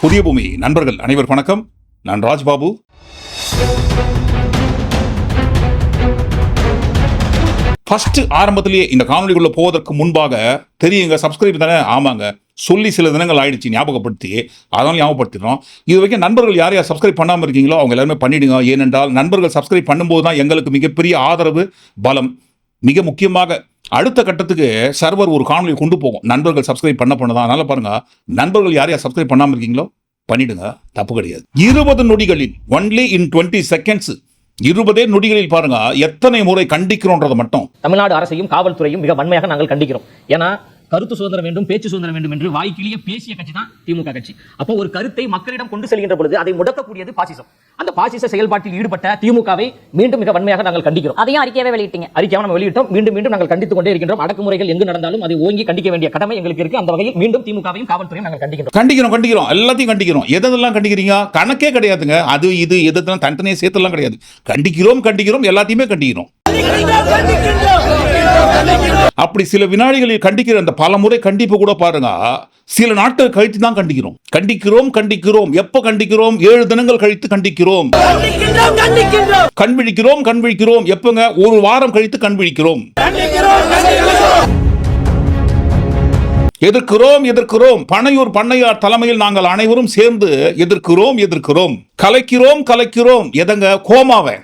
புதிய பூமி நண்பர்கள் அனைவர் வணக்கம். நான் ராஜ்பாபு. ஃபர்ஸ்ட் ஆரம்பத்திலேயே இந்த காணொலிக்குள்ள போவதற்கு முன்பாக தெரியுங்க சப்ஸ்கிரைப் தானே? ஆமாங்க. சொல்லி சில தினங்கள் ஆயிடுச்சு ஞாபகப்படுத்தி. அதனால ஞாபகப்படுத்திடுறோம். இது வரைக்கும் நண்பர்கள் யார் யார் சப்ஸ்கிரைப் பண்ணாமல் இருக்கீங்களோ அவங்க எல்லாருமே பண்ணிடுங்க. ஏனென்றால் நண்பர்கள் சப்ஸ்கிரைப் பண்ணும்போது தான் எங்களுக்கு மிகப்பெரிய ஆதரவு பலம். மிக முக்கியமாக அடுத்த கட்டத்துக்கு சர்வர் ஒரு காணொலி கொண்டு போகும். நண்பர்கள் சப்ஸ்கிரைப் பண்ண பண்ணதான். அதனால் பாருங்கள் நண்பர்கள் யார் யார் சப்ஸ்கிரைப் பண்ணாமல் இருக்கீங்களோ பண்ணிடுங்க. தப்பு கிடையாது. இருபது நொடிகளில் ஒன்லி இன் டுவெண்ட்டி செகண்ட்ஸ் இருபதே நொடிகளில் பாருங்க எத்தனை முறை கண்டிக்கிறோன்றதை மட்டும். தமிழ்நாடு அரசையும் காவல்துறையும் மிக வன்மையாக நாங்கள் கண்டிக்கிறோம். ஏன்னா கருத்து சுதந்திரம் வேண்டும் பேச்சு சுதந்திரம் வேண்டும் என்று வாய்க்கிலேயே பேசிய கட்சி தான் திமுக கட்சி. அப்போ ஒரு கருத்தை மக்களிடம் கொண்டு செல்கின்ற பொழுது அதை முடக்கக்கூடியது பாசிசம். அந்த பாசிச செயல்பாட்டில் ஈடுபட்ட திமுகவை மீண்டும் மிக வன்மையாக நாங்கள் கண்டிக்கிறோம். அதையும் அறிக்கையாவே வெளியிட்டீங்க. அறிக்கையாக நம்ம வெளியிட்டோம். மீண்டும் மீண்டும் நாங்கள் கண்டித்துக் கொண்டே இருக்கின்றோம். அடக்குமுறைகள் எங்கு நடந்தாலும் அதை ஓங்கி கண்டிக்க வேண்டிய கடமை எங்களுக்கு இருக்கு. அந்த வகையில் மீண்டும் திமுகவையும் காவல்துறையும் நாங்கள் கண்டிக்கின்றோம். கண்டிக்கிறோம் கண்டிக்கிறோம். எல்லாத்தையும் கண்டிக்கிறோம். எதெல்லாம் கண்டிக்கிறீங்க? கணக்கே கிடையாதுங்க. அது இது எதெல்லாம் தண்டனையை சேர்த்துலாம் கிடையாது. கண்டிக்கிறோம் கண்டிக்கிறோம். எல்லாத்தையுமே கண்டிக்கிறோம். அப்படி சில வினாடிகளில் கண்டிக்கிற அந்த பல முறை கண்டிப்பு கூட பாருங்க. சில நாட்கள் கழித்து தான் கண்டிக்கிறோம். கண்டிக்கிறோம் கண்டிக்கிறோம். எப்ப கண்டிக்கிறோம்? ஏழு தினங்கள் கழித்து கண்டிக்கிறோம். கண் விழிக்கிறோம் கண் விழிக்கிறோம். எப்பங்க? ஒரு வாரம் கழித்து கண் விழிக்கிறோம். எதிர்க்கிறோம் எதிர்க்கிறோம். பனையூர் பண்ணையார் தலைமையில் நாங்கள் அனைவரும் சேர்ந்து எதிர்க்கிறோம் எதிர்க்கிறோம். கலைக்கிறோம் கலைக்கிறோம். எதங்க? கோமாவை.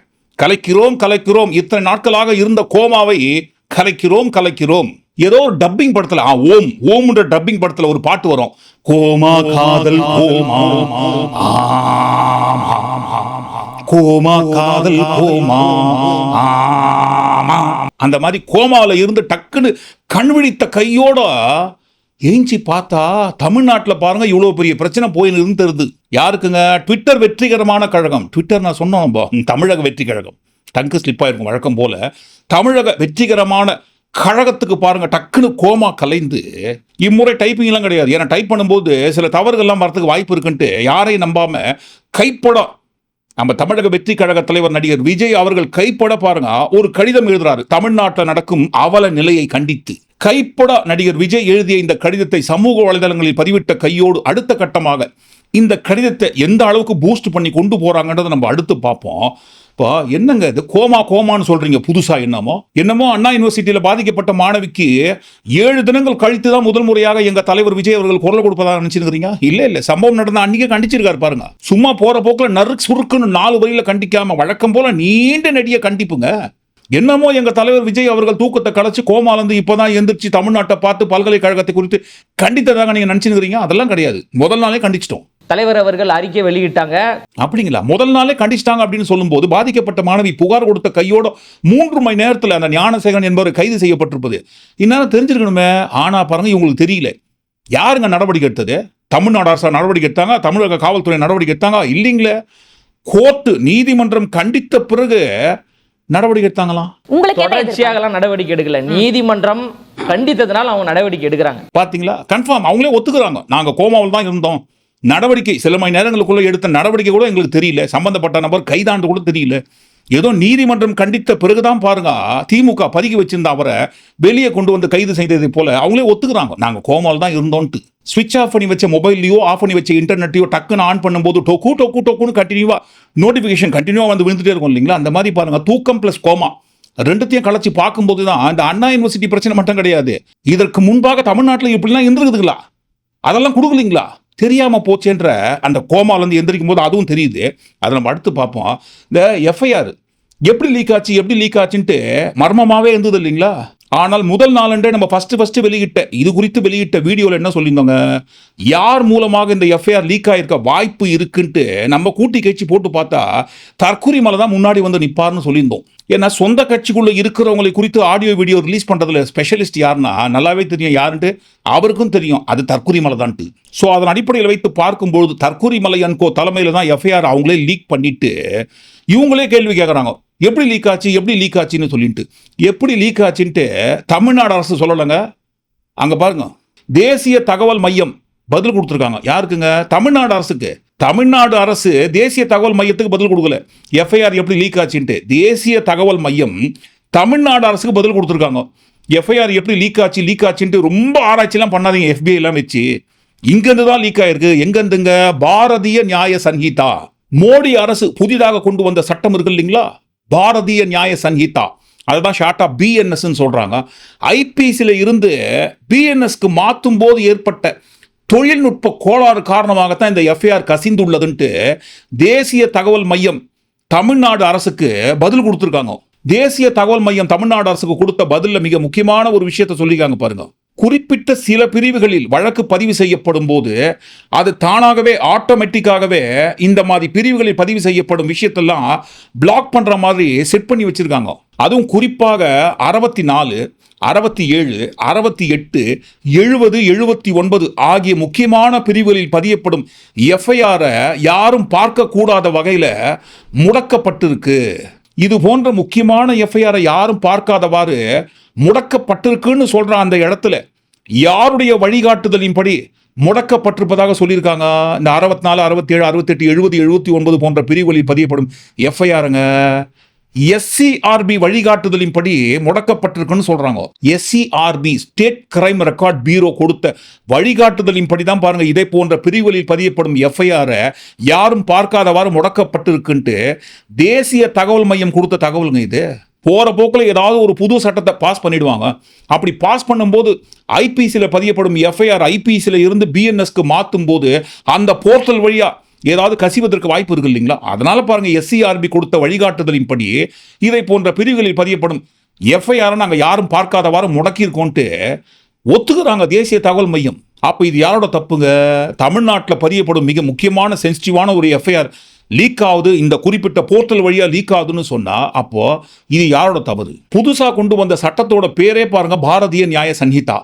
கலைக்கிறோம் கலைக்கிறோம். இத்தனை நாட்களாக இருந்த கோமாவை கலைக்கிறோம் கலைக்கிறோம். ஏதோ ஒரு டப்பிங் படத்துல ஆ ஓம் ஓம்ன்ற டப்பிங் படத்துல ஒரு பாட்டு வரும். கோமா காதல் கோமா கோமா காதல் கோமா அந்த மாதிரி கோமாவில் இருந்து டக்குன்னு கண் விழித்த கையோட ஏஞ்சி பார்த்தா தமிழ்நாட்டில் பாருங்க இவ்வளோ பெரிய பிரச்சனை போய் இருந்துருது யாருக்குங்க? ட்விட்டர் வெற்றிகரமான கழகம். ட்விட்டர் நான் சொன்னோம் தமிழக வெற்றி கழகம். டங்கு ஸ்லிப் இருக்கும் வழக்கம் போல் தமிழக வெற்றிகரமான கழகத்துக்கு பாருங்கள் டக்குன்னு கோமா கலைந்து இம்முறை டைப்பிங்லாம் கிடையாது. ஏன்னா டைப் பண்ணும்போது சில தவறுகள்லாம் வரதுக்கு வாய்ப்பு இருக்குன்ட்டு யாரையும் நம்பாமல் கைப்படம் நம்ம தமிழக வெற்றி கழக தலைவர் நடிகர் விஜய் அவர்கள் கைப்பட பாருங்க ஒரு கடிதம் எழுதுறாரு. தமிழ்நாட்டில் நடக்கும் அவல நிலையை கண்டித்து. கைப்பட நடிகர் விஜய் எழுதிய இந்த கடிதத்தை சமூக வலைதளங்களில் பதிவிட்ட கையோடு அடுத்த கட்டமாக இந்த கடிதத்தை எந்த அளவுக்கு பூஸ்ட் பண்ணி கொண்டு போறாங்கன்றதை நம்ம அடுத்து பார்ப்போம். இப்போ என்னங்க இது? கோமா கோமான்னு சொல்றீங்க புதுசா என்னமோ? என்னமோ அண்ணா யூனிவர்சிட்டியில் பாதிக்கப்பட்ட மாணவிக்கு ஏழு தினங்கள் கழித்து தான் முதல் முறையாக எங்க தலைவர் விஜய் அவர்கள் குரல் கொடுப்பதாக நினைச்சிருக்கிறீங்க? இல்ல இல்ல. சம்பவம் நடந்த அன்னைக்கே கண்டிச்சிருக்காரு பாருங்க. சும்மா போற போக்குல நறுக்கு சுருக்குன்னு நாலு வரியில கண்டிக்காம வழக்கம் போல நீண்ட நெடிய கண்டிப்புங்க. என்னமோ எங்க தலைவர் விஜய் அவர்கள் தூக்கத்தை கலைச்சு கோமாலந்து இப்போதான் எந்திரிச்சு தமிழ்நாட்டை பார்த்து பல்கலைக்கழகத்தை குறித்து கண்டித்ததாக நீங்க நினைச்சிருக்கிறீங்க? அதெல்லாம் கிடையாது. முதல் நாளே கண்டிச்சிட்டோம். தலைவர் அவர்கள் அறிக்கை வெளியிட்டாங்க. அப்படிங்களா? முதல் நாளே கண்டிச்சிட்டாங்க அப்படின்னு சொல்லும்போது பாதிக்கப்பட்ட மாணவி புகார் கொடுத்த கையோட மூன்று மணி நேரத்தில் அந்த ஞானசேகரன் என்பவர் கைது செய்யப்பட்டிருப்பது. இந்நேரம் தெரிஞ்சிருக்கணுமே ஆனா பாருங்க இவங்களுக்கு தெரியல. யாருங்க நடவடிக்கை எடுத்தது? தமிழ்நாடு அரசு நடவடிக்கை எடுத்தாங்க? தமிழக காவல்துறை நடவடிக்கை எடுத்தாங்க? இல்லைங்களே. கோர்ட்டு நீதிமன்றம் கண்டித்த பிறகு நடவடிக்கை எடுத்தாங்களாம் உங்களுக்கு? தொடர்ச்சியாகலாம் நடவடிக்கை எடுக்கல. நீதிமன்றம் கண்டித்ததுனால அவங்க நடவடிக்கை எடுக்கிறாங்க. பாத்தீங்களா? கன்ஃபார்ம். அவங்களே ஒத்துக்கிறாங்க. நாங்க கோமாவில் தான் இருந்தோம். நடவடிக்கை சில மணி நேரங்களுக்குள்ள எடுத்த நடவடிக்கை கூட எங்களுக்கு தெரியல. சம்பந்தப்பட்ட நபர் கைதாண்டு கூட தெரியல. ஏதோ நீதிமன்றம் கண்டித்த பிறகுதான் பாருங்க திமுக பதுக்கி வச்சிருந்த அவரை வெளியே கொண்டு வந்து கைது செய்ததை போல அவங்களே ஒத்துக்கிறாங்க. நாங்கள் கோமால் தான் இருந்தோம்ட்டு ஸ்விட்ச் ஆஃப் பண்ணி வச்ச மொபைல்லையோ ஆஃப் பண்ணி வச்ச இன்டர்நெட்டையோ டக்குன்னு ஆன் பண்ணும்போது டொக்கு டொக்கு டொக்குன்னு கண்டினியூவா நோட்டிஃபிகேஷன் கண்டினியூவா வந்து விழுந்துட்டே இருக்கும் இல்லைங்களா? அந்த மாதிரி பாருங்க தூக்கம் பிளஸ் கோமா. ரெண்டுத்தையும் கலைச்சி பார்க்கும்போது தான் இந்த அண்ணா யூனிவர்சிட்டி பிரச்சனை மட்டும் கிடையாது. இதற்கு முன்பாக தமிழ்நாட்டில் இப்படிலாம் இருந்திருக்குதுங்களா? அதெல்லாம் கொடுக்கலீங்களா? தெரியாமல் போச்சேன்ற அந்த கோமாலேருந்து எந்திரிக்கும் போது அதுவும் தெரியுது. அதை நம்ம அடுத்து பார்ப்போம் இந்த எஃப்ஐஆர் எப்படி லீக் ஆச்சு எப்படி லீக் ஆச்சுன்ட்டு மர்மமாகவே இருந்தது இல்லைங்களா? ஆனால் முதல் நாளன்றே நம்ம ஃபஸ்ட்டு ஃபஸ்ட்டு வெளியிட்ட இது குறித்து வெளியிட்ட வீடியோவில் என்ன சொல்லியிருந்தோங்க? யார் மூலமாக இந்த எஃப்ஐஆர் லீக் ஆகிருக்க வாய்ப்பு இருக்குன்ட்டு நம்ம கூட்டி கட்சி போட்டு பார்த்தா தற்கொலை மலை தான் முன்னாடி வந்து நிற்பார்னு சொல்லியிருந்தோம். ஏன்னா சொந்த கட்சிக்குள்ளே இருக்கிறவங்களை குறித்து ஆடியோ வீடியோ ரிலீஸ் பண்ணுறதுல ஸ்பெஷலிஸ்ட் யாருன்னா நல்லாவே தெரியும் யாருன்ட்டு அவருக்கும் தெரியும். அது தற்கொலை மலை தான்ட்டு. ஸோ அதன் அடிப்படையில் வைத்து பார்க்கும்பொழுது தற்கொலை மலை அன்கோ தலைமையில் தான் எஃப்ஐஆர் அவங்களே லீக் பண்ணிட்டு இவங்களே கேள்வி கேட்குறாங்க எப்படி லீக் ஆச்சு? எப்படி லீக் ஆச்சுன்னு சொல்லிட்டு எப்படி லீக் ஆச்சுன்ட்டு தமிழ்நாடு அரசு சொல்லலைங்க? அங்கே பாருங்க. தேசிய தகவல் மையம் பதில் கொடுத்துருக்காங்க. யாருக்குங்க? தமிழ்நாடு அரசுக்கு. தமிழ்நாடு அரசு தேசிய தகவல் மையத்துக்கு பதில் கொடுக்கல. எஃப்ஐஆர் எப்படி லீக் ஆச்சுன்ட்டு. தேசிய தகவல் மையம் தமிழ்நாடு அரசுக்கு பதில் கொடுத்துருக்காங்க. எஃப்ஐஆர் எப்படி லீக் ஆச்சு லீக் ஆச்சுன்ட்டு ரொம்ப ஆராய்ச்சிலாம் பண்ணாதீங்க. FBI எல்லாம் வச்சு. இங்கேருந்து தான் லீக் ஆயிருக்கு. எங்கேருந்துங்க? பாரதிய நியாய சங்கீதா. மோடி அரசு புதிதாக கொண்டு வந்த சட்டம் இருக்கு இல்லைங்களா? பாரதிய நியாய சங்கீதா. அதுதான் ஷார்ட்டாக பிஎன்எஸ்ன்னு சொல்கிறாங்க ஐபிசியில் இருந்து பிஎன்எஸ்க்கு மாற்றும் போது ஏற்பட்ட தொழில்நுட்ப கோளாறு காரணமாகத்தான் இந்த எஃப்ஐஆர் கசிந்துள்ளதுன்ட்டு தேசிய தகவல் மையம் தமிழ்நாடு அரசுக்கு பதில் கொடுத்துருக்காங்க. தேசிய தகவல் மையம் தமிழ்நாடு அரசுக்கு கொடுத்த பதிலில் மிக முக்கியமான ஒரு விஷயத்தை சொல்லியிருக்காங்க பாருங்கள் குறிப்பிட்ட சில பிரிவுகளில் வழக்கு பதிவு செய்யப்படும் போது அது தானாகவே ஆட்டோமேட்டிக்காகவே இந்த மாதிரி பிரிவுகளில் பதிவு செய்யப்படும் விஷயத்தெல்லாம் பிளாக் பண்ணுற மாதிரி செட் பண்ணி வச்சிருக்காங்க. அதுவும் குறிப்பாக அறுபத்தி நாலு அறுபத்தி ஏழு அறுபத்தி எட்டு எழுபது எழுபத்தி ஒன்பது ஆகிய முக்கியமான பிரிவுகளில் பதியப்படும் எஃப்ஐஆரை யாரும் பார்க்கக்கூடாத வகையில் முடக்கப்பட்டிருக்கு. இது போன்ற முக்கியமான எஃப்ஐஆரை யாரும் பார்க்காதவாறு முடக்கப்பட்டிருக்குன்னு சொல்கிறான் அந்த இடத்துல யாருடைய வழிகாட்டுதலின்படி முடக்கப்பட்டிருப்பதாக சொல்லியிருக்காங்க. இந்த அறுபத்தி நாலு அறுபத்தி ஏழு அறுபத்தெட்டு எழுபது எழுபத்தி ஒன்பது போன்ற பிரிவுகளில் பதியப்படும் எஃப்ஐஆருங்க எஸ்சிஆர்பி வழிகாட்டுதலின்படி முடக்கப்பட்டிருக்குன்னு சொல்றாங்க. SCRB state crime record bureau கொடுத்த வழிகாட்டுதலின்படி தான் பாருங்க இதே போன்ற பிரிவுகளில் பதியப்படும் எஃப்ஐஆரை யாரும் பார்க்காதவாறு முடக்கப்பட்டிருக்குன்ட்டு தேசிய தகவல் மையம் கொடுத்த தகவலுங்க இது. போகிற போக்கில் ஏதாவது ஒரு புது சட்டத்தை பாஸ் பண்ணிடுவாங்க. அப்படி பாஸ் பண்ணும்போது ஐபிசியில் பதியப்படும் எஃப்ஐஆர் ஐபிசியில் இருந்து பிஎன்எஸ்க்கு மாற்றும் போது அந்த போர்ட்டல் வழியாக ஏதாவது கசிவதற்கு வாய்ப்பு இருக்கு இல்லைங்களா? அதனால் பாருங்கள் எஸ்சிஆர்பி கொடுத்த வழிகாட்டுதலின்படி இதை போன்ற பிரிவுகளில் பதியப்படும் எஃப்ஐஆரை நாங்கள் யாரும் பார்க்காதவாறு முடக்கியிருக்கோன்ட்டு ஒத்துக்கிறாங்க தேசிய தகவல் மையம். அப்போ இது யாரோட தப்புங்க? தமிழ்நாட்டில் பதியப்படும் மிக முக்கியமான சென்சிட்டிவான ஒரு எஃப்ஐஆர் லீக் ஆகுது இந்த குறிப்பிட்ட போர்ட்டல் வழியா லீக் ஆகுதுன்னு சொன்னா அப்போ இது யாரோட தவறு? புதுசா கொண்டு வந்த சட்டத்தோட பேரே பாருங்க பாரதிய நியாய சன்ஹிதா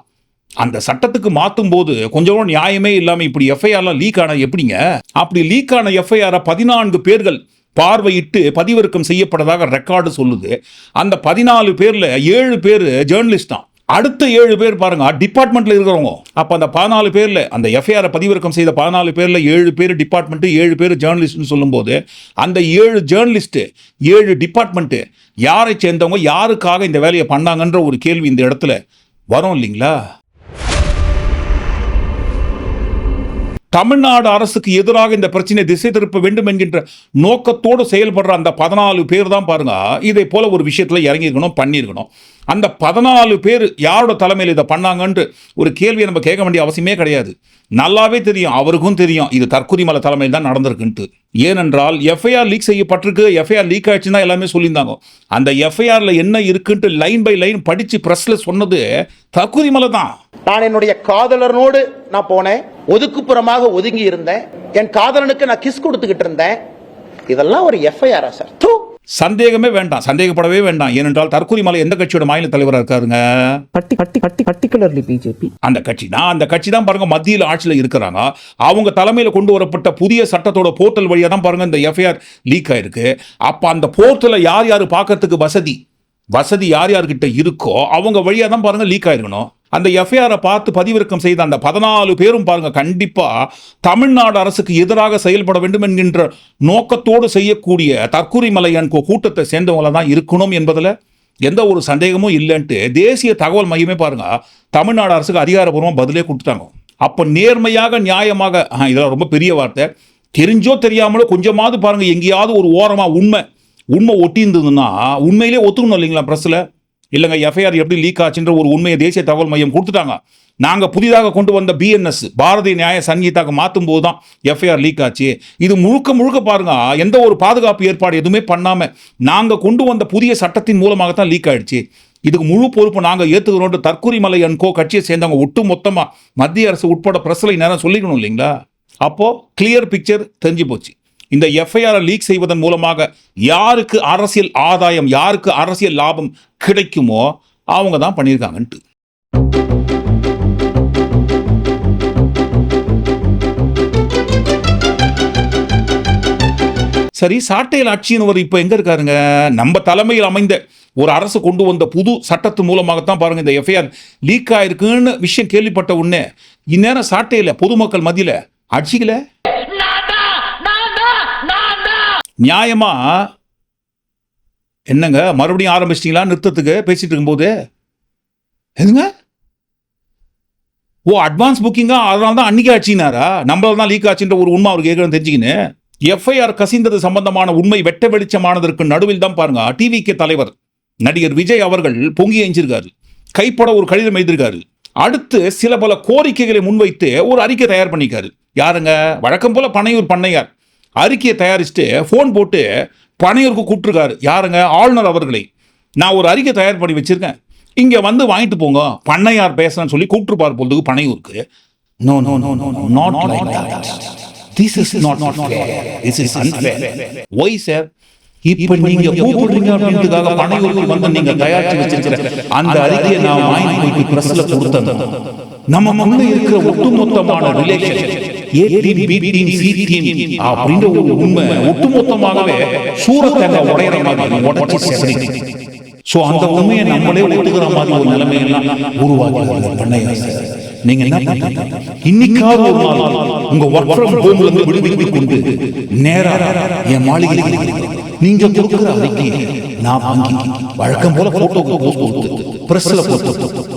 அந்த சட்டத்துக்கு மாற்றும் போது கொஞ்சம் நியாயமே இல்லாமல் இப்படி எஃப்ஐஆர்லாம் லீக் ஆன எப்படிங்க? அப்படி லீக் ஆன எஃப்ஐஆரை பதினான்கு பேர்கள் பார்வையிட்டு பதிவிறக்கம் செய்யப்பட்டதாக ரெக்கார்டு சொல்லுது. அந்த பதினாலு பேரில் ஏழு பேர் ஜேர்னலிஸ்ட் தான். அடுத்த ஏழு பேர் பாருங்க டிபார்ட்மெண்ட்ல இருக்கிறவங்க. அப்ப அந்த பதினாலு பேர்ல அந்த எஃப்ஐஆர் பதிவிறக்கம் செய்த பதினாலு பேர்ல ஏழு பேர் டிபார்ட்மெண்ட் ஏழு பேர் ஜேர்னலிஸ்ட்னு சொல்லும்போது அந்த ஏழு ஜேர்னலிஸ்ட் ஏழு டிபார்ட்மெண்ட் யாரை சேர்ந்தவங்க யாருக்காக இந்த வேலையை பண்ணாங்கன்ற ஒரு கேள்வி இந்த இடத்துல வரும் இல்லைங்களா? தமிழ்நாடு அரசுக்கு எதிராக இந்த பிரச்சனை திசை திருப்ப வேண்டும் என்கின்ற நோக்கத்தோடு செயல்படுற அந்த பதினாலு பேர் தான் பாருங்க. இதை போல ஒரு விஷயத்தில் இறங்கியிருக்கணும் பண்ணியிருக்கணும். அந்த பதினாலு பேர் யாரோட தலைமையில் இதை பண்ணாங்கன்ட்டு ஒரு கேள்வியை நம்ம கேட்க வேண்டிய அவசியமே கிடையாது. நல்லாவே தெரியும் அவருக்கும் தெரியும் இது தற்கொலை தலைமையில் தான் நடந்திருக்குன்ட்டு. ஏனென்றால் எஃப்ஐஆர் லீக் செய்யப்பட்டிருக்கு. எஃப்ஐஆர் லீக் ஆயிடுச்சுன்னா எல்லாமே சொல்லியிருந்தாங்க. அந்த எஃப்ஐஆர்ல என்ன இருக்குன்ட்டு லைன் பை லைன் படிச்சு பிரஸ்ல சொன்னது தற்கொலை தான். நான் என்னுடைய காதலனோடு நான் போனேன். ஒதுக்குப்புறமாக ஒதுங்கி இருந்தேன். என் காதலனுக்கு நான் கிஸ் கொடுத்துக்கிட்டு இருந்தேன். இதெல்லாம் ஒரு எஃப்ஐஆரா சார்? தூ! சந்தேகமே வேண்டாம் சந்தேகப்படவே வேண்டாம். ஏனென்றால் தற்கொலை எந்த கட்சியோட மாநில தலைவராக இருக்காருங்க? பட்டி பட்டி பட்டி particularly பிஜேபி. அந்த கட்சி. தான் அந்த கட்சி தான் பாருங்க மத்தியில் ஆட்சியில் இருக்கிறாங்க. அவங்க தலைமையில் கொண்டு வரப்பட்ட புதிய சட்டத்தோட போர்ட்டல் வழியாக தான் பாருங்க இந்த எஃப்ஐஆர் லீக் ஆயிருக்கு. அப்போ அந்த போர்ட்டலை யார் யார் பார்க்கறதுக்கு வசதி? வசதி யார் யார்கிட்ட இருக்கோ அவங்க வழியாக தான் பாருங்கள் லீக் ஆயிருக்கணும். அந்த எஃப்ஐஆரை பார்த்து பதிவிறக்கம் செய்த அந்த பதினாலு பேரும் பாருங்க கண்டிப்பாக தமிழ்நாடு அரசுக்கு எதிராக செயல்பட வேண்டும் என்கின்ற நோக்கத்தோடு செய்யக்கூடிய தற்கூரி மலையன் கூட்டத்தை சேர்ந்தவங்கள தான் இருக்கணும் என்பதில் எந்த ஒரு சந்தேகமும் இல்லைன்ட்டு தேசிய தகவல் மையமே பாருங்க தமிழ்நாடு அரசுக்கு அதிகாரபூர்வமாக பதிலே கொடுத்துட்டாங்க. அப்போ நேர்மையாக நியாயமாக இதெல்லாம் ரொம்ப பெரிய வார்த்தை. தெரிஞ்சோ தெரியாமலோ கொஞ்சமாவது பாருங்கள் எங்கேயாவது ஒரு ஓரமாக உண்மை உண்மை ஒட்டி இருந்ததுன்னா உண்மையிலே ஒத்துக்கணும் இல்லைங்களா ப்ரெஸ்ஸில் இல்லைங்க எஃப்ஐஆர் எப்படி லீக் ஆச்சுன்ற ஒரு உண்மையை தேசிய தகவல் மையம் கொடுத்துட்டாங்க. நாங்கள் புதிதாக கொண்டு வந்த பிஎன்எஸ் பாரதிய நியாய சங்கீதாக மாற்றும் போது தான் எஃப்ஐஆர் லீக் ஆச்சு. இது முழுக்க முழுக்க பாருங்க எந்த ஒரு பாதுகாப்பு ஏற்பாடு எதுவுமே பண்ணாமல் நாங்கள் கொண்டு வந்த புதிய சட்டத்தின் மூலமாக தான் லீக் ஆயிடுச்சு. இதுக்கு முழு பொறுப்பு நாங்கள் ஏற்றுக்கிறோம் தற்கொலைமலை அன்கோ கட்சியை சேர்ந்தவங்க ஒட்டு மொத்தமாக மத்திய அரசு உட்பட பிரசலை நேரம் சொல்லிக்கணும் இல்லைங்களா? அப்போது கிளியர் பிக்சர் தெரிஞ்சு போச்சு. இந்த எஃப்ஐஆர் லீக் செய்வதன் மூலமாக யாருக்கு அரசியல் ஆதாயம் யாருக்கு அரசியல் லாபம் கிடைக்குமோ அவங்க தான் பண்ணியிருக்காங்கன்ட்டு. சரி சாட்டையில் ஆட்சியினவர் இப்போ எங்கே இருக்காருங்க? நம்ம தலைமையில் அமைந்த ஒரு அரசு கொண்டு வந்த புது சட்டத்து மூலமாகத்தான் பாருங்கள் இந்த எஃப்ஐஆர் லீக் ஆயிருக்குன்னு விஷயம் கேள்விப்பட்ட உடனே இந்நேரம் சாட்டையில் பொதுமக்கள் மதியில் அடிச்சிக்கல? நியாயமாக என்னங்க? மறுபடியும் ஆரம்பிச்சிட்டிங்களா? நிறுத்தத்துக்கு பேசிகிட்டு இருக்கும்போது? எதுங்க? ஓ அட்வான்ஸ் புக்கிங்கா அதனால தான் அன்றைக்கி ஆச்சுனாரா? நம்மளால் தான் லீக் ஆச்சுன்ற ஒரு உண்மை அவர் கேட்கணும் தெரிஞ்சுக்கின்னு. எஃப்ஐஆர் கசிந்தது சம்பந்தமான உண்மை வெட்ட வெளிச்சமானதற்கு நடுவில் தான் பாருங்க. டிவிக்கு தலைவர் நடிகர் விஜய் அவர்கள் பொங்கி எஞ்சிருக்காரு. கைப்பட ஒரு கடிதம் எழுதியிருக்காரு அடுத்து சில பல கோரிக்கைகளை முன்வைத்து ஒரு அறிக்கை தயார் பண்ணிக்காரு. யாருங்க? வழக்கம் போல பனையூர் பண்ணையார். அறிக்கையை தயாரிச்சுட்டு ஃபோன் போட்டு பனையூருக்கு கூப்பிட்டுருக்காரு. யாருங்க? ஆளுநர் அவர்களை. நான் ஒரு அறிக்கை தயார் பண்ணி வச்சிருக்கேன். இங்க வந்து வாங்கிட்டு போங்க. பண்ணையார் பேசுறேன்னு சொல்லி கூப்பிட்டுருப்பார் போகிறதுக்கு பனையூருக்கு no no no no not like that this is not not this is unfair why sir இப்ப நீங்க கூப்பிடுறீங்க அப்படின்றதுக்காக பனையூருக்கு வந்து நீங்க தயாரிச்சு வச்சிருக்கிற அந்த அறிக்கையை நான் வாங்கி போயிட்டு பிரஸ்ல கொடுத்தேன். நம்ம முன்ன இருக்கிற ஒட்டுமொத்தமான relation A team B team அப்படின்ற ஒரு உண்மை ஒட்டுமொத்தமாகவே சூரத்தங்க உடையிற மாதிரி உடச்சி செவரிச்சு சோ அந்த உண்மையை நம்மளே ஒத்துக்கிற மாதிரி ஒரு நிலைமையெல்லாம் உருவாக்கி பண்ணையா நீங்க இன்னைக்காவது ஒரு நாள் உங்க ஒர்க் ஃப்ரம் ஹோம்ல இருந்து விடுவித்துக் கொண்டு நேரா என் மாளிகைக்கு நீங்க கொடுக்கிற அறிக்கையை நான் வாங்கி வழக்கம் போல போட்டோக்கு போஸ்ட் கொடுத்து பிரஸ்ல போட்டு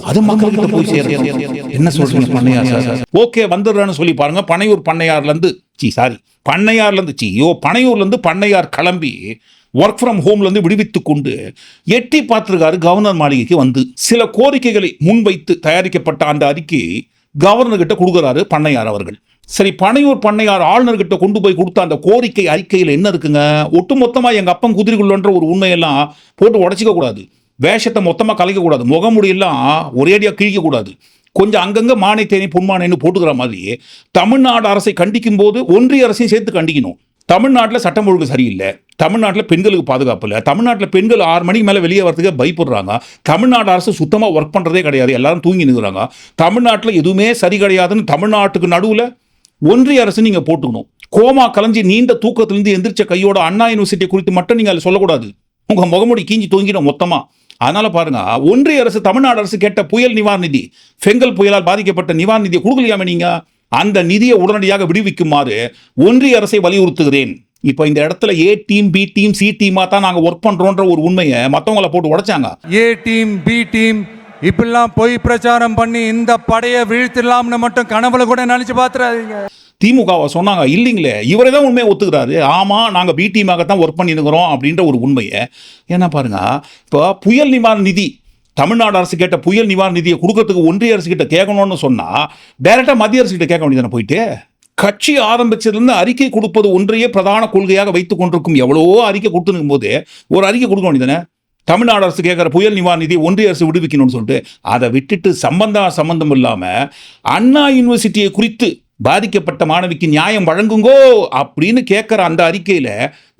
அது மக்கள்கிட்ட போய் சேரணும் என்ன சொல்றீங்க பண்ணையா சார்? ஓகே வந்துடுறேன்னு சொல்லி பாருங்க. பனையூர் பண்ணையார்ல இருந்து சி சாரி பண்ணையார்ல இருந்து சி யோ பனையூர்ல இருந்து பண்ணையார் கிளம்பி ஒர்க் ஃப்ரம் ஹோம்லேருந்து விடுவித்து கொண்டு எட்டி பார்த்துருக்காரு கவர்னர் மாளிகைக்கு வந்து. சில கோரிக்கைகளை முன்வைத்து தயாரிக்கப்பட்ட அந்த அறிக்கை கவர்னர்கிட்ட கொடுக்குறாரு பண்ணையார் அவர்கள். சரி பனையூர் பண்ணையார் ஆளுநர்கிட்ட கொண்டு போய் கொடுத்த அந்த கோரிக்கை அறிக்கையில் என்ன இருக்குங்க? ஒட்டுமொத்தமா எங்கள் அப்பன் குதிரைக்குள்ளன்ற ஒரு உண்மையெல்லாம் போட்டு உடச்சிக்கக்கூடாது வேஷத்தை மொத்தமாக கலைக்கக்கூடாது முகமுடியெல்லாம் ஒரேடியாக கிழிக்கக்கூடாது கொஞ்சம் அங்கங்கே மானை தேனி பொன்மானைன்னு போட்டுக்கிற மாதிரி தமிழ்நாடு அரசை கண்டிக்கும் போது ஒன்றிய அரசையும் சேர்த்து கண்டிக்கணும். தமிழ்நாட்டில் சட்டம் ஒழுங்கு சரியில்லை. தமிழ்நாட்டில் பெண்களுக்கு பாதுகாப்பு இல்லை. தமிழ்நாட்டில் பெண்கள் ஆறு மணிக்கு மேலே வெளியே வரதுக்கு பயப்படுறாங்க. தமிழ்நாடு அரசு சுத்தமாக ஒர்க் பண்ணுறதே கிடையாது. எல்லாரும் தூங்கி நிற்கிறாங்க தமிழ்நாட்டில் எதுவுமே சரி கிடையாதுன்னு தமிழ்நாட்டுக்கு நடுவில் ஒன்றிய அரசு நீங்கள் போட்டுக்கணும். கோமா கலைஞ்சி நீண்ட தூக்கத்திலிருந்து எந்திரிச்ச கையோட அண்ணா யூனிவர்சிட்டி குறித்து மட்டும் நீங்கள் அதில் சொல்லக்கூடாது. உங்கள் முகமுடி கீஞ்சி தூங்கிடும் மொத்தமாக அதனால் பாருங்க ஒன்றிய அரசு தமிழ்நாடு அரசு கேட்ட புயல் நிவாரண நிதி. பெங்கல் புயலால் பாதிக்கப்பட்ட நிவாரண நிதியை கொடுக்கலையாமே நீங்கள் அந்த நிதியை உடனடியாக விடுவிக்குமாறு ஒன்றிய அரசை வலியுறுத்துகிறேன். இப்போ இந்த இடத்துல A team B team C டீமா தான் நாங்க ஒர்க் பண்றோன்ற ஒரு உண்மையை மத்தவங்கள போட்டு உடைச்சாங்க. ஏ டீம் பி டீம் இப்படிலாம் பொய் பிரச்சாரம் பண்ணி இந்த படையை வீழ்த்திடலாம்னு மட்டும் கனவுல கூட நினைச்சு பாத்துறாதீங்க. திமுகவை சொன்னாங்க இல்லைங்களே இவரே தான் உண்மையை ஒத்துக்கிறாரு. ஆமா நாங்க பி டீமாக தான் ஒர்க் பண்ணிருக்கிறோம் அப்படின்ற ஒரு உண்மையை. ஏன்னா பாருங்க இப்போ புயல் நிவாரண நிதி தமிழ்நாடு அரசு கேட்ட புயல் நிவாரண நிதியை கொடுக்கறதுக்கு ஒன்றிய அரசு கிட்ட கேட்கணும்னு சொன்னால் டேரெக்டாக மத்திய அரசு கிட்ட கேட்க வேண்டியதானே போயிட்டு? கட்சி ஆரம்பிச்சதுலேருந்து அறிக்கை கொடுப்பது ஒன்றையே பிரதான கொள்கையாக வைத்துக் கொண்டிருக்கும். எவ்வளவோ அறிக்கை கொடுத்துருக்கும் போது ஒரு அறிக்கை கொடுக்க வேண்டியதானே தமிழ்நாடு அரசு கேட்குற புயல் நிவாரண நிதி ஒன்றிய அரசு விடுவிக்கணும்னு சொல்லிட்டு அதை விட்டுட்டு சம்பந்தா சம்பந்தம் இல்லாமல் அண்ணா யூனிவர்சிட்டியை குறித்து பாதிக்கப்பட்ட மாணவிக்கு நியாயம் வழங்குங்கோ அப்படின்னு கேட்குற அந்த அறிக்கையில்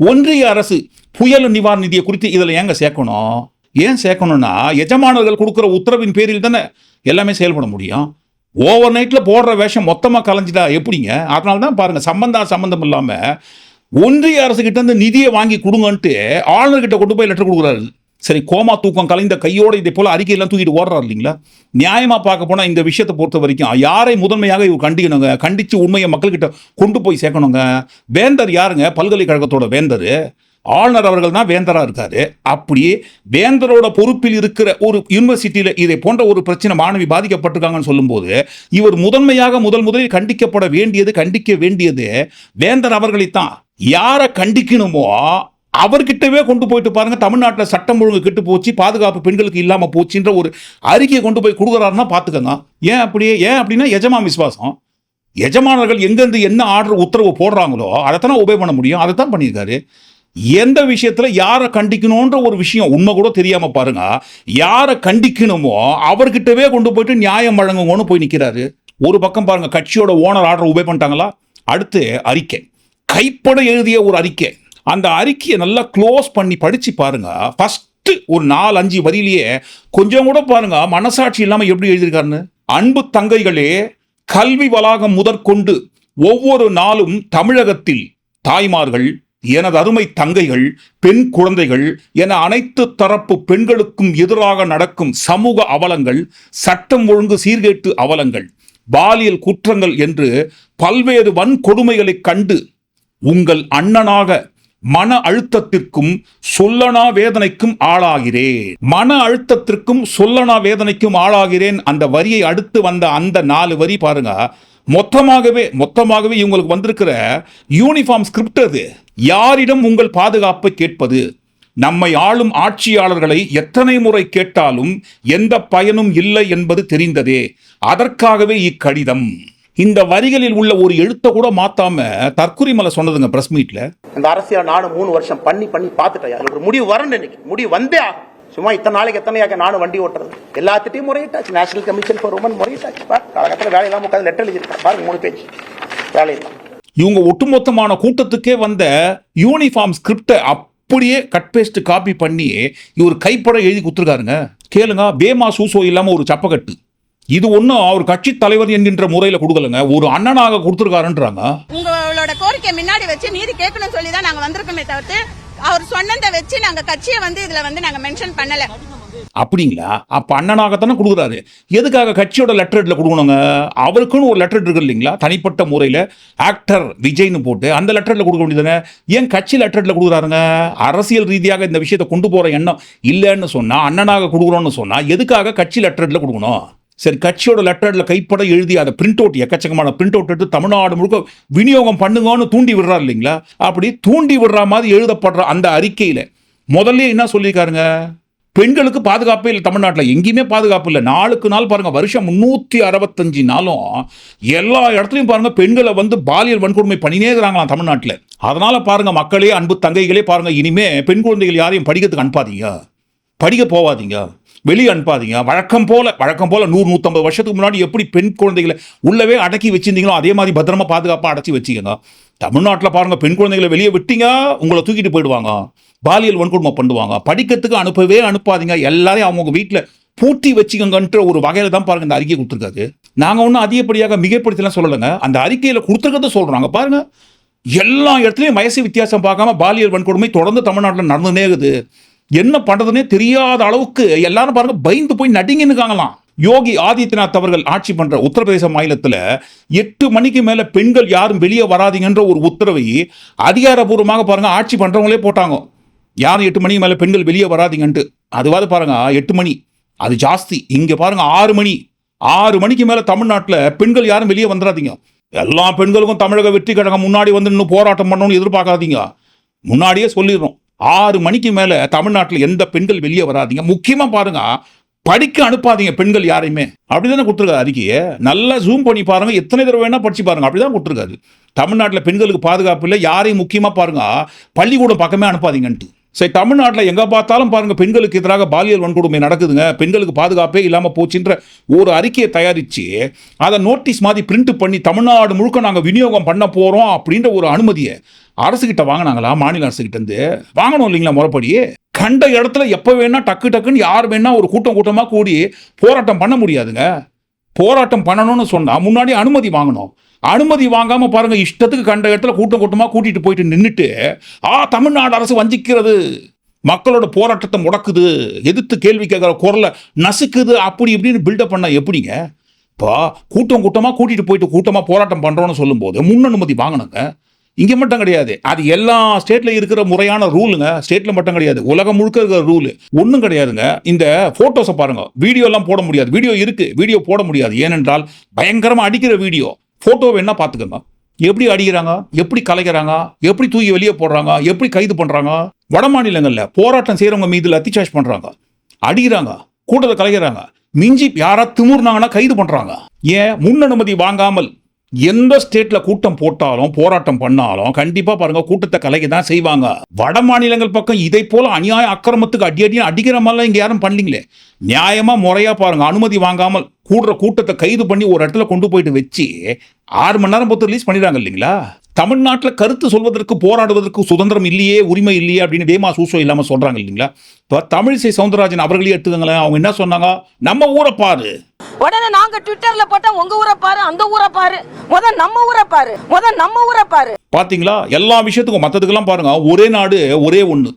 ஒன்றிய அரசு புயல் நிவாரண நிதியை குறித்து இதில் ஏங்க சேர்க்கணும்? ஏன் சேர்க்கணும்னா எஜமானர்கள் கொடுக்குற உத்தரவின் பேரில் தானே எல்லாமே செயல்பட முடியும். ஓவர் நைட்டில் போடுற வேஷம் மொத்தமாக கலைஞ்சிட்டா எப்படிங்க? அதனால தான் பாருங்கள் சம்பந்தா சம்பந்தம் இல்லாமல் ஒன்றிய அரசுக்கிட்ட இருந்து நிதியை வாங்கி கொடுங்கன்ட்டு ஆளுநர்கிட்ட கொண்டு போய் லெட்டர் கொடுக்குறாரு. சரி கோமா தூக்கம் கலைந்த கையோட இதே போல் அறிக்கையெல்லாம் தூக்கிட்டு ஓடுறாரு இல்லைங்களா? நியாயமாக பார்க்க போனால் இந்த விஷயத்தை பொறுத்த வரைக்கும் யாரை முதன்மையாக இவர் கண்டிக்கணுங்க? கண்டித்து உண்மையை மக்கள்கிட்ட கொண்டு போய் சேர்க்கணுங்க? வேந்தர் யாருங்க? பல்கலைக்கழகத்தோட வேந்தர். ஆளுநர் அவர்கள் தான் வேந்தராக இருக்காரு. அப்படியே வேந்தரோட பொறுப்பில் இருக்கிற ஒரு யூனிவர்சிட்டியில் இதை போன்ற ஒரு பிரச்சனை மாணவி பாதிக்கப்பட்டிருக்காங்கன்னு சொல்லும்போது இவர் முதன்மையாக முதல் முதலில் கண்டிக்கப்பட வேண்டியது கண்டிக்க வேண்டியது வேந்தர் அவர்களைத்தான் யாரை கண்டிக்கணுமோ அவர்கிட்டவே கொண்டு போயிட்டு பாருங்க. தமிழ்நாட்டில் சட்டம் ஒழுங்கு கெட்டு போச்சு பாதுகாப்பு பெண்களுக்கு இல்லாமல் போச்சுன்ற ஒரு அறிக்கையை கொண்டு போய் கொடுக்குறாருன்னா பார்த்துக்கங்க ஏன் அப்படியே ஏன் அப்படின்னா எஜமா விசுவாசம். எஜமானர்கள் எங்கேருந்து என்ன ஆர்டர் உத்தரவு போடுறாங்களோ அதைத்தான் உபயோக பண்ண முடியும். அதை தான் பண்ணியிருக்காரு. எந்த விஷயத்தில் யாரை கண்டிக்கணுன்ற ஒரு விஷயம் உண்மை கூட தெரியாமல் பாருங்க. யாரை கண்டிக்கணுமோ அவர்கிட்டவே கொண்டு போயிட்டு நியாயம் வழங்குங்கன்னு போய் நிற்கிறாரு ஒரு பக்கம் பாருங்க கட்சியோட ஓனர் ஆர்டர் உபயோக பண்ணிட்டாங்களா? அடுத்து அறிக்கை. கைப்பட எழுதிய ஒரு அறிக்கை. அந்த அறிக்கையை நல்லா க்ளோஸ் பண்ணி படித்து பாருங்க. ஃபஸ்ட்டு ஒரு நாலு அஞ்சு வரியிலேயே கொஞ்சம் கூட பாருங்க மனசாட்சி இல்லாமல் எப்படி எழுதியிருக்காருன்னு? அன்பு தங்கைகளே கல்வி வளாகம் முதற்கொண்டு ஒவ்வொரு நாளும் தமிழகத்தில் தாய்மார்கள் எனது அருமை தங்கைகள் பெண் குழந்தைகள் என அனைத்து தரப்பு பெண்களுக்கும் எதிராக நடக்கும் சமூக அவலங்கள் சட்டம் ஒழுங்கு சீர்கேட்டு அவலங்கள் பாலியல் குற்றங்கள் என்று பல்வேறு வன்கொடுமைகளைக் கண்டு உங்கள் அண்ணனாக மன அழுத்தத்திற்கும் சொல்லனா வேதனைக்கும் ஆளாகிறேன். மன அழுத்தத்திற்கும் சொல்லனா வேதனைக்கும் ஆளாகிறேன் அந்த வரியை அடுத்து வந்த அந்த நாலு வரி பாருங்க. மொத்தமாகவே மொத்தமாகவே இவங்களுக்கு வந்திருக்கிற யூனிஃபார்ம் ஸ்கிரிப்ட் அது. யாரிடம் உங்கள் பாதுகாப்பை கேட்பது? நம்மை ஆளும் ஆட்சியாளர்களை எத்தனை முறை கேட்டாலும் எந்த பயனும் இல்லை என்பது தெரிந்ததே. அதற்காகவே இக்கடிதம். இந்த வரிகளில் உள்ள ஒரு எழுத்தை கூட மாத்தாம தற்குறிமலை சொன்னதுங்க பிரஸ் மீட்ல இந்த அரசியல் நானும் மூணு வருஷம் பண்ணி பண்ணி பார்த்துட்டேன். அதுல ஒரு முடிவு வரணும் இன்னைக்கு. முடிவு வந்தே சும்மா இத்தனை நாளைக்கு எத்தனையாக நானும் வண்டி ஓட்டுறது. எல்லாத்திட்டையும் முறையிட்டாச்சு. நேஷனல் கமிஷன் ஃபார் உமன் முறையிட்டாச்சு. பாரு காலகட்டத்தில் வேலையெல்லாம் உட்காந்து லெட்டர் எழுதியிருக்கேன் பாருங்க மூணு பேஜ் வேலையெல்லாம். இவங்க ஒட்டுமொத்தமான கூட்டத்துக்கே வந்த யூனிஃபார்ம் ஸ்கிரிப்டை அப்படியே கட் பேஸ்ட் காப்பி பண்ணி இவர் கைப்பட எழுதி கொடுத்துருக்காருங்க. கேளுங்க பேமா சூசோ இல்லாமல் ஒரு சப்பக்கட்டு. இது ஒன்றும் அவர் கட்சி தலைவர் என்கின்ற முறையில் கொடுக்கலங்க. ஒரு அண்ணனாக கொடுத்துருக்காருன்றாங்க. உங்களோட கோரிக்கை முன்னாடி வச்சு நீதி கேட்கணும்னு சொல்லி தான் நாங்கள் வந்திருக்கோமே தவிர்த்து அவர் சொன்னதை வச்சு நாங்கள் கட்சியை வந்து இதில் வந்து நாங்கள் மென்ஷன் பண்ணலை. அப்படிங்களா? அப்போ அண்ணனாகத்தானே கொடுக்குறாரு. எதுக்காக கட்சியோட லெட்டர் கொடுக்கணுங்க? அவருக்குன்னு ஒரு லெட்டர் இருக்கு இல்லைங்களா? தனிப்பட்ட முறையில் ஆக்டர் விஜய்னு போட்டு அந்த லெட்டரில் கொடுக்க வேண்டியதானே ஏன் கட்சி லெட்டரில் கொடுக்குறாருங்க? அரசியல் ரீதியாக இந்த விஷயத்தை கொண்டு போகிற எண்ணம் இல்லைன்னு சொன்னால் அண்ணனாக கொடுக்குறோன்னு சொன்னால் எதுக்காக கட்சி லெட்டரில் கொடுக்கணும்? சரி கட்சியோட லெட்டரில் கைப்பட எழுதி அதை பிரிண்ட் அவுட் எக்கச்சக்கமான பிரிண்ட் அவுட் எடுத்து தமிழ்நாடு முழுக்க விநியோகம் பண்ணுங்கன்னு தூண்டி விடுறாரு இல்லைங்களா? அப்படி தூண்டி விடுற மாதிரி எழுதப்படுற அந்த அறிக்கையில் முதல்ல என்ன சொல்லியிருக்காருங்க? பெண்களுக்கு பாதுகாப்பே இல்லை தமிழ்நாட்டில். எங்கேயுமே பாதுகாப்பு இல்லை. நாளுக்கு நாள் பாருங்க வருஷம் முந்நூற்றி அறுபத்தஞ்சு நாளும் எல்லா இடத்துலையும் பாருங்கள் பெண்களை வந்து பாலியல் வன்கொடுமை பண்ணினே இருக்கிறாங்களாம் தமிழ்நாட்டில். அதனால் பாருங்கள் மக்களே அன்பு தங்கைகளே பாருங்கள் இனிமே பெண் குழந்தைகள் யாரையும் படிக்கிறதுக்கு அனுப்பாதீங்க. படிக்க போவாதீங்க. வெளியே அனுப்பாதீங்க. வழக்கம் போல் வழக்கம் போல் நூறு நூற்றம்பது வருஷத்துக்கு முன்னாடி எப்படி பெண் குழந்தைகளை உள்ளவே அடக்கி வச்சுருந்தீங்களோ அதே மாதிரி பத்திரமா பாதுகாப்பாக அடைச்சி வச்சுக்கோங்க. தமிழ்நாட்டில் பாருங்கள் பெண் குழந்தைகளை வெளியே விட்டீங்க உங்களை தூக்கிட்டு போயிடுவாங்க. பாலியல் வன்கொடுமை பண்ணுவாங்க. படிக்கிறதுக்கு அனுப்பவே அனுப்பாதீங்க. எல்லாரையும் அவங்க வீட்டில் பூட்டி வச்சுக்கோங்கன்ற ஒரு வகையில் தான் பாருங்க இந்த அறிக்கை கொடுத்துருக்காரு. நாங்கள் ஒன்றும் அதிகப்படியாக மிகப்படுத்தலாம் சொல்லலைங்க. அந்த அறிக்கையில் கொடுத்துருக்கத சொல்கிறாங்க பாருங்க. எல்லா இடத்துலையும் வயசு வித்தியாசம் பார்க்காம பாலியல் வன்கொடுமை தொடர்ந்து தமிழ்நாட்டில் நடந்துனே இருக்குது. என்ன பண்ணுறதுனே தெரியாத அளவுக்கு எல்லாரும் பாருங்க பயந்து போய் நடுங்கின்னுக்காங்களாம். யோகி ஆதித்யநாத் அவர்கள் ஆட்சி பண்ற உத்தரப்பிரதேச மாநிலத்தில் எட்டு மணிக்கு மேல பெண்கள் யாரும் வெளியே வராதீங்கன்ற ஒரு உத்தரவை அதிகாரப்பூர்வமாக பாருங்க ஆட்சி பண்றவங்களே போட்டாங்க. யாரும் எட்டு மணிக்கு மேலே பெண்கள் வெளியே வராதீங்கன்ட்டு. அதுவாது பாருங்க எட்டு மணி. அது ஜாஸ்தி. இங்கே பாருங்க ஆறு மணி. ஆறு மணிக்கு மேலே தமிழ்நாட்டில் பெண்கள் யாரும் வெளியே வந்துடாதீங்க எல்லா பெண்களுக்கும் தமிழக வெற்றி கழகம் முன்னாடி வந்து இன்னும் போராட்டம் பண்ணணும்னு எதிர்பார்க்காதீங்க. முன்னாடியே சொல்லிடுறோம். ஆறு மணிக்கு மேலே தமிழ்நாட்டில் எந்த பெண்கள் வெளியே வராதிங்க. முக்கியமாக பாருங்க படிக்க அனுப்பாதீங்க பெண்கள் யாரையுமே. அப்படி தானே கொடுத்துருக்காரு அறிக்கையை நல்லா ஜூம் பண்ணி பாருங்கள் எத்தனை தடவை வேணா படிச்சு பாருங்க. அப்படிதான் கொடுத்துருக்காரு. தமிழ்நாட்டில் பெண்களுக்கு பாதுகாப்பு இல்லை. யாரையும் முக்கியமாக பாருங்க பள்ளிக்கூடம் பக்கமே அனுப்பாதீங்கன்ட்டு. சரி தமிழ்நாட்டில் எங்கே பார்த்தாலும் பாருங்கள் பெண்களுக்கு எதிராக பாலியல் வன்கொடுமை நடக்குதுங்க. பெண்களுக்கு பாதுகாப்பே இல்லாமல் போச்சுன்ற ஒரு அறிக்கையை தயாரித்து அதை நோட்டீஸ் மாதிரி பிரிண்ட் பண்ணி தமிழ்நாடு முழுக்க நாங்கள் விநியோகம் பண்ண போகிறோம் அப்படின்ற ஒரு அனுமதியை அரசுக்கிட்ட வாங்கினாங்களா? மாநில அரசுக்கிட்டேருந்து வாங்கணும் இல்லைங்களா முறைப்படி? கண்ட இடத்துல எப்போ வேணால் டக்கு டக்குன்னு யார் வேணால் ஒரு கூட்டம் கூட்டமாக கூடி போராட்டம் பண்ண முடியாதுங்க. போராட்டம் பண்ணணும்னு சொன்னால் முன்னாடி அனுமதி வாங்கணும். அனுமதி வாங்காமல் பாருங்க இஷ்டத்துக்கு கண்ட இடத்துல கூட்டம் கூட்டமாக கூட்டிகிட்டு போயிட்டு நின்றுட்டு ஆ தமிழ்நாடு அரசு வஞ்சிக்கிறது. மக்களோட போராட்டத்தை முடக்குது. எதிர்த்து கேள்வி கேட்குற குரலை நசுக்குது. அப்படி இப்படின்னு பில்டப் பண்ண எப்படிங்க? இப்போ கூட்டம் கூட்டமாக கூட்டிகிட்டு போயிட்டு கூட்டமாக போராட்டம் பண்ணுறோன்னு சொல்லும்போது முன் அனுமதி வாங்கணுங்க. இங்கே மட்டும் கிடையாது. அது எல்லா ஸ்டேட்டில் இருக்கிற முறையான ரூலுங்க ஸ்டேட்டில் மட்டும் கிடையாது. உலகம் முழுக்க இருக்கிற ரூல் ஒன்றும் கிடையாதுங்க. இந்த ஃபோட்டோஸை பாருங்கள் வீடியோலாம் போட முடியாது. வீடியோ இருக்குது வீடியோ போட முடியாது. ஏனென்றால் பயங்கரமாக அடிக்கிற வீடியோ ஃபோட்டோ வேணா பார்த்துக்கோங்க. எப்படி அடிக்கிறாங்க எப்படி கலைக்கிறாங்க எப்படி தூக்கி வெளியே போடுறாங்க எப்படி கைது பண்ணுறாங்க வட மாநிலங்களில் போராட்டம் செய்கிறவங்க மீது லத்தி பண்ணுறாங்க அடிக்கிறாங்க கூட்டத்தை கலைக்கிறாங்க. மிஞ்சி யாரா திமுறினாங்கன்னா கைது பண்ணுறாங்க ஏன்? முன் அனுமதி வாங்காமல் எந்த ஸ்டேட்ல கூட்டம் போட்டாலும் போராட்டம் பண்ணாலும் கண்டிப்பா பாருங்க கூட்டத்தை கலைக்க தான் செய்வாங்க. வட மாநிலங்கள் பக்கம் இதை போல அநியாய அக்கிரமத்துக்கு அடி அடி அடிக்கிற மாதிரிலாம் இங்க யாரும் பண்ணலீங்களே? நியாயமா முறையா பாருங்க அனுமதி வாங்காமல் கூடுற கூட்டத்தை கைது பண்ணி ஒரு இடத்துல கொண்டு போயிட்டு வச்சு ஆறு மணி நேரம் பொறுத்து ரிலீஸ் பண்ணிடுறாங்க இல்லைங்களா? தமிழ்நாட்டில் கருத்து சொல்வதற்கு போராடுவதற்கு சுதந்திரம் இல்லையே உரிமை இல்லையே அப்படின்னு வேமா சூசோ இல்லாம சொல்றாங்க இல்லைங்களா? இப்போ தமிழிசை சவுந்தரராஜன் அவர்களே எடுத்துக்கங்களேன். அவங்க என்ன சொன்னாங்க? நம்ம ஊரை பாரு. உடனே நாங்க ட்விட்டர்ல போட்டா உங்க ஊரை பாரு அந்த ஊரை பாரு. முத நம்ம ஊரை பாரு. முத நம்ம ஊரை பாரு. பாத்தீங்களா? எல்லா விஷயத்துக்கும் மற்றதுக்கெல்லாம் பாருங்க. ஒரே நாடு ஒரே ஒன்று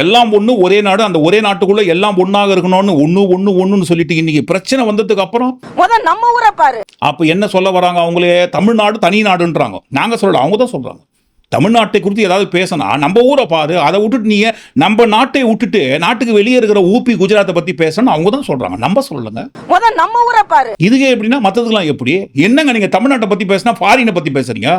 எல்லாம் ஒன்று ஒரே நாடு அந்த ஒரே நாட்டுக்குள்ள எல்லாம் ஒன்றாக இருக்கணும்னு ஒன்று ஒன்று ஒன்றுன்னு சொல்லிட்டு இன்னைக்கு பிரச்சனை வந்ததுக்கு அப்புறம் நம்ம ஊரை பாரு. அப்போ என்ன சொல்ல வராங்க அவங்களே? தமிழ்நாடு தனி நாடுன்றாங்க. நாங்கள் சொல்லல அவங்க தான் சொல்கிறாங்க தமிழ்நாட்டை குறித்து ஏதாவது பேசினா நம்ம ஊரை பாரு. அதை விட்டுட்டு நீங்க நம்ம நாட்டை விட்டுட்டு நாட்டுக்கு வெளியே இருக்கிற ஊபி குஜராத்தை பத்தி பேசணும் அவங்க தான் சொல்றாங்க. நம்ம சொல்லலங்க. முத நம்ம ஊரை பாரு. இதுக்கே எப்படின்னா மற்றதுக்கெல்லாம் எப்படி? என்னங்க நீங்க தமிழ்நாட்டை பத்தி பேசினா ஃபாரினை பத்தி பேசுறீங்க?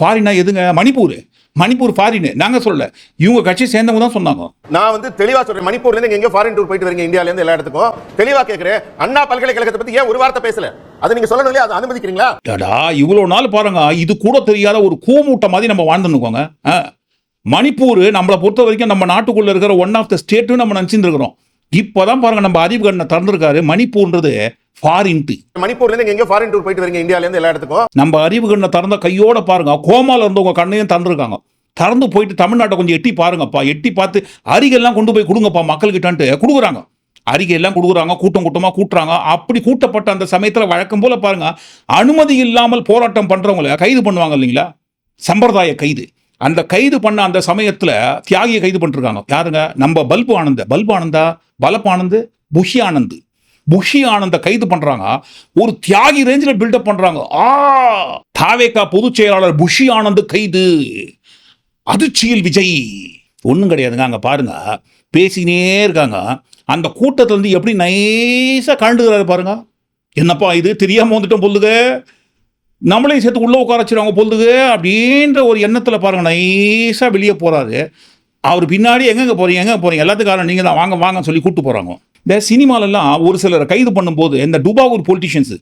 ஃபாரினா எதுங்க? மணிப்பூர். மணிப்பூர் ஃபாரின் நாங்க சொல்லல. இவங்க கட்சி சேர்ந்தவங்க தான் சொன்னாங்க. நான் வந்து தெளிவா சொல்றேன். மணிப்பூர்ல இருந்து நீங்க எங்க ஃபாரின் டூர் போயிட்டு வரீங்க இந்தியால இருந்து எல்லா இடத்துக்கும். தெளிவா கேக்குறேன். அண்ணா பல்கலைக்கழகத்தை பத்தி ஏன் ஒரு வார்த்தை பேசல? அதை நீங்க சொல்லணும் இல்லையா அதை அனுமதிக்கிறீங்களா? டடா இவ்வளோ நாள் பாருங்க. இது கூட தெரியாத ஒரு கூமூட்டை மாதிரி நம்ம வாழ்ந்துருக்கோங்க மணிப்பூர் நம்மளை பொறுத்த வரைக்கும் நம்ம நாட்டுக்குள்ள இருக்கிற ஒன் ஆஃப் த ஸ்டேட்னு நம்ம நினச்சிட்டு இருக்கிறோம். இப்போதான் பாருங்க நம்ம அறிவு கண்ணை திறந்திருக்காரு. மணிப்பூர்ன்றது ஃபாரின்ட்டு மணிப்பூர்ல இருந்து எங்க ஃபாரின் டூர் போயிட்டு வரீங்க இந்தியால இருந்து எல்லா இடத்துக்கும். நம்ம அறிவு கண்ணை திறந்த கையோட பாருங்க. கோமால இருந்தவங்க கண்ணையும் திறந்துருக்காங்க. திறந்து போயிட்டு தமிழ்நாட்டை கொஞ்சம் எட்டி பாருங்கப்பா. எட்டி பார்த்து அறிகையெல்லாம் கொண்டு போய் கொடுங்கப்பா மக்கள்கிட்டன்ட்டு கொடுக்குறாங்க. அறிக்கை எல்லாம் கொடுக்குறாங்க கூட்டம் கூட்டமாக கூட்டுறாங்க. அப்படி கூட்டப்பட்ட அந்த சமயத்தில் வழக்கம் போல பாருங்க அனுமதி இல்லாமல் போராட்டம் பண்றவங்கள கைது பண்ணுவாங்க இல்லைங்களா? சம்பிரதாய கைது. அந்த கைது பண்ண அந்த சமயத்தில் தியாகியை கைது பண்ணிருக்காங்க. யாருங்க? நம்ம பல்பு ஆனந்த. பல்பு ஆனந்தா? பலப் ஆனந்த்? புஷி ஆனந்த். புஷி ஆனந்த கைது பண்றாங்க. ஒரு தியாகி ரேஞ்சில் பில்டப் பண்றாங்க. ஆ தாவேகா பொதுச் செயலாளர் புஷி ஆனந்த் கைது. அதிர்ச்சியில் விஜய். ஒன்றும் கிடையாதுங்க அங்கே பாருங்க. பேசினே இருக்காங்க. அந்த கூட்டத்தில் இருந்து எப்படி நைஸாக கண்டுக்கிறாரு பாருங்க. என்னப்பா இது? தெரியாமல் வந்துட்டோம் பொழுதுக நம்மளையும் சேர்த்து உள்ளே உட்கார வச்சிருவாங்க பொழுதுக அப்படின்ற ஒரு எண்ணத்தில் பாருங்க நைஸாக வெளியே போகிறாரு அவர் பின்னாடி எங்கெங்கே போகிறீங்க எங்கே போகிறீங்க எல்லாத்துக்காரன் நீங்கள் தான் வாங்க வாங்கன்னு சொல்லி கூப்பிட்டு போகிறாங்க இந்த சினிமாலெல்லாம் ஒரு சிலரை கைது பண்ணும்போது இந்த டுபாகூர் பொலிட்டிஷியன்ஸு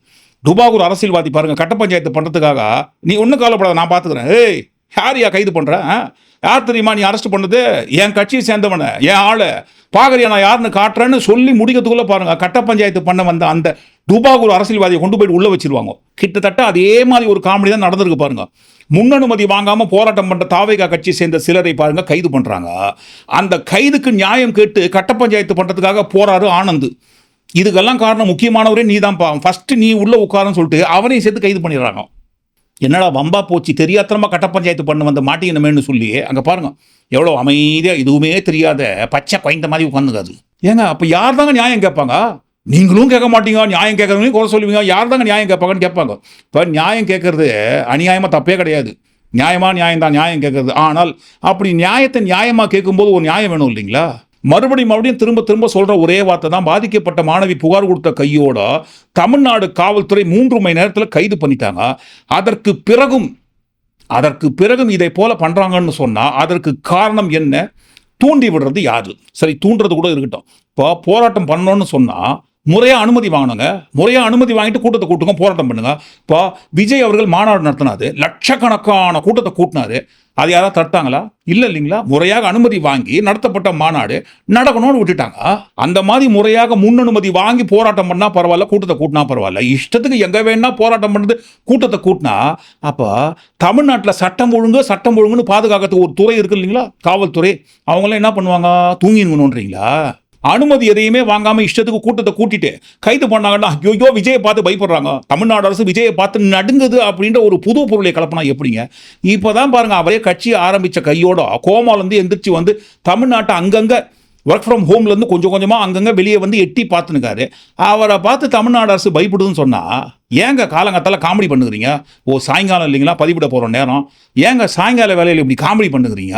டுபாகூர் அரசியல்வாதி பாருங்கள் கட்ட பஞ்சாயத்து பண்ணுறதுக்காக நீ ஒன்றும் கவலைப்படாத நான் பார்த்துக்கிறேன் ஏய் யார் யா கைது பண்ணுறேன் யார் தெரியுமா நீ அரெஸ்ட் பண்ணது? என் கட்சியை சேர்ந்தவனை என் ஆளை. பாகரியா நான் யாருன்னு காட்டுறேன்னு சொல்லி முடிக்கிறதுக்குள்ள பாருங்க கட்ட பஞ்சாயத்து பண்ண வந்த அந்த டுபாகூர் அரசியல்வாதியை கொண்டு போயிட்டு உள்ள வச்சிருவாங்க. கிட்டத்தட்ட அதே மாதிரி ஒரு காமெடி தான் நடந்திருக்கு பாருங்க. முன்னனுமதி வாங்காம போராட்டம் பண்ற தாவேகா கட்சியை சேர்ந்த சிலரை பாருங்க கைது பண்றாங்க. அந்த கைதுக்கு நியாயம் கேட்டு கட்ட பஞ்சாயத்து பண்றதுக்காக போறாரு ஆனந்த். இதுக்கெல்லாம் காரணம் முக்கியமானவரே நீ தான் ஃபஸ்ட்டு நீ உள்ள உட்காருன்னு சொல்லிட்டு அவனையும் சேர்த்து கைது பண்ணிடுறாங்க. என்னடா வம்பா போச்சு? தெரியாத்தனமாக கட்ட பஞ்சாயத்து பண்ண வந்த மாட்டினமேன்னு சொல்லி அங்கே பாருங்க. எவ்வளோ அமைதியாக எதுவுமே தெரியாத பச்சை குறைந்த மாதிரி உட்காந்துக்காது ஏங்க அப்போ யார் தாங்க நியாயம் கேட்பாங்க? நீங்களும் கேட்க மாட்டீங்க. நியாயம் கேட்கறவங்க குறை சொல்லுவீங்க. யார் தாங்க நியாயம் கேட்பாங்கன்னு கேட்பாங்க. இப்போ நியாயம் கேட்கறது அநியாயமாக தப்பே கிடையாது. நியாயமாக நியாயம் தான் நியாயம் கேட்கறது. ஆனால் அப்படி நியாயத்தை நியாயமாக கேட்கும்போது ஒரு நியாயம் வேணும் இல்லைங்களா? மறுபடியும் மறுபடியும் திரும்ப திரும்ப சொல்கிற ஒரே வார்த்தை தான். பாதிக்கப்பட்ட மாணவி புகார் கொடுத்த கையோட தமிழ்நாடு காவல்துறை மூன்று மணி நேரத்தில் கைது பண்ணிட்டாங்க. அதற்கு பிறகும் அதற்கு பிறகும் இதை போல பண்ணுறாங்கன்னு சொன்னால் அதற்கு காரணம் என்ன? தூண்டி விடுறது யாரு? சரி தூண்டுறது கூட இருக்கட்டும். இப்போ போராட்டம் பண்ணோன்னு சொன்னால் முறையாக அனுமதி வாங்கணுங்க முறையாக அனுமதி வாங்கிட்டு கூட்டத்தை கூட்டுங்க போராட்டம் பண்ணுங்க. இப்போ விஜய் அவர்கள் மாநாடு நடத்தினாரு. லட்சக்கணக்கான கூட்டத்தை கூட்டினாரு. அது யாராவது தடுத்தாங்களா? இல்லை இல்லைங்களா? முறையாக அனுமதி வாங்கி நடத்தப்பட்ட மாநாடு நடக்கணும்னு விட்டுட்டாங்க. அந்த மாதிரி முறையாக முன் அனுமதி வாங்கி போராட்டம் பண்ணால் பரவாயில்ல கூட்டத்தை கூட்டினா பரவாயில்ல. இஷ்டத்துக்கு எங்கே வேணா போராட்டம் பண்ணுறது கூட்டத்தை கூட்டினா அப்போ தமிழ்நாட்டில் சட்டம் ஒழுங்கு சட்டம் ஒழுங்குன்னு பாதுகாக்கிறதுக்கு ஒரு துறை இருக்கு இல்லைங்களா? காவல்துறை. அவங்களாம் என்ன பண்ணுவாங்க? தூங்கிடணுன்றீங்களா அனுமதி எதையுமே வாங்காம இஷ்டத்துக்கு கூட்டத்தை கூட்டிட்டு கைது பண்ணாங்கன்னா ஐயோ விஜயை பார்த்து பயப்படுறாங்க. தமிழ்நாடு அரசு விஜயை பார்த்து நடுங்குது அப்படின்ற ஒரு புது பொருளை கலப்பினா எப்படிங்க? இப்போதான் பாருங்க அவரே கட்சி ஆரம்பிச்ச கையோட கோமாலேருந்து எந்திரிச்சு வந்து தமிழ்நாட்டை அங்கங்கே ஒர்க் ஃப்ரம் ஹோம்லேருந்து கொஞ்சம் கொஞ்சமாக அங்கங்கே வெளியே வந்து எட்டி பார்த்துனுக்காரு அவரை பார்த்து தமிழ்நாடு அரசு பயப்படுதுன்னு சொன்னால் ஏங்க காலங்காத்தால காமெடி பண்ணுகிறீங்க? ஓ சாயங்காலம் இல்லைங்களா? பதிவிட போகிற நேரம். ஏங்க சாயங்கால வேலையில் இப்படி காமெடி பண்ணுகிறீங்க?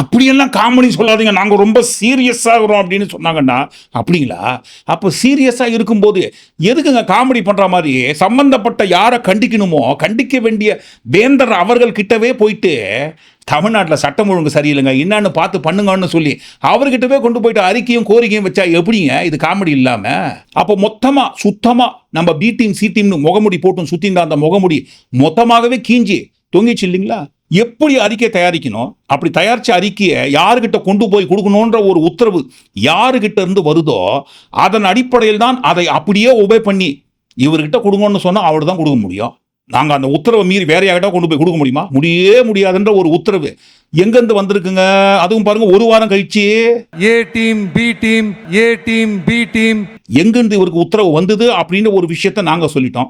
அப்படியெல்லாம் காமெடி சொல்லாதீங்க. நாங்கள் ரொம்ப சீரியஸாக இருக்கிறோம் அப்படின்னு சொன்னாங்கன்னா அப்படிங்களா? அப்போ சீரியஸாக இருக்கும்போது எதுக்குங்க காமெடி பண்ணுற மாதிரி சம்மந்தப்பட்ட யாரை கண்டிக்கணுமோ கண்டிக்க வேண்டிய வேந்தர் அவர்கள் கிட்டவே போயிட்டு தமிழ்நாட்டில் சட்டம் ஒழுங்கு சரியில்லைங்க. என்னன்னு பார்த்து பண்ணுங்கன்னு சொல்லி அவர்கிட்டவே கொண்டு போயிட்டு அறிக்கையும் கோரிக்கையும் வச்சா எப்படிங்க? இது காமெடி இல்லாமல் அப்போ மொத்தமாக சுத்தமாக நம்ம பி டீம் சி டீம்னு முகமுடி போட்டும் சுத்திந்த அந்த முகமுடி மொத்தமாகவே கீஞ்சி தொங்கிச்சு இல்லைங்களா? எப்படி அறிக்கை தயாரிக்கணும்? அப்படி தயாரித்த அறிக்கையை யாருக்கிட்ட கொண்டு போய் கொடுக்கணுன்ற ஒரு உத்தரவு யாருக்கிட்ட இருந்து வருதோ அதன் அடிப்படையில் தான் அதை அப்படியே உபே பண்ணி இவர்கிட்ட கொடுங்கன்னு சொன்னால் அவர் தான் கொடுக்க முடியும். நாங்கள் அந்த உத்தரவை மீறி வேற யார்கிட்ட கொண்டு போய் கொடுக்க முடியுமா? முடியே முடியாதுன்ற ஒரு உத்தரவு. எங்கேருந்து வந்திருக்குங்க? அதுவும் பாருங்க ஒரு வாரம் கழிச்சு. A team B team A team B team எங்கிருந்து இவருக்கு உத்தரவு வந்தது அப்படின்ற ஒரு விஷயத்த நாங்கள் சொல்லிட்டோம்.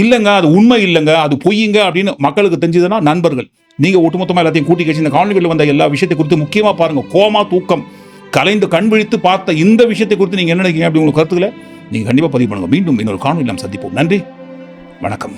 இல்லைங்க அது உண்மை இல்லைங்க அது பொய்யுங்க அப்படின்னு மக்களுக்கு தெரிஞ்சதுன்னா நண்பர்கள். நீங்கள் ஒட்டுமொத்தமாக எல்லாத்தையும் கூட்டி கழிச்சு இந்த காணொலிகளில் வந்த எல்லா விஷயத்தை குறித்து முக்கியமாக பாருங்க. கோமா தூக்கம். கலைந்து கண் விழித்து பார்த்த இந்த விஷயத்தை குறித்து நீங்கள் என்ன நினைக்கிறீங்க அப்படி உங்களுக்கு கருத்துக்களை? நீங்கள் கண்டிப்பாக பதிவு பண்ணுங்க. மீண்டும் இன்னொரு காணொலி நாம் சந்திப்போம். நன்றி. வணக்கம்.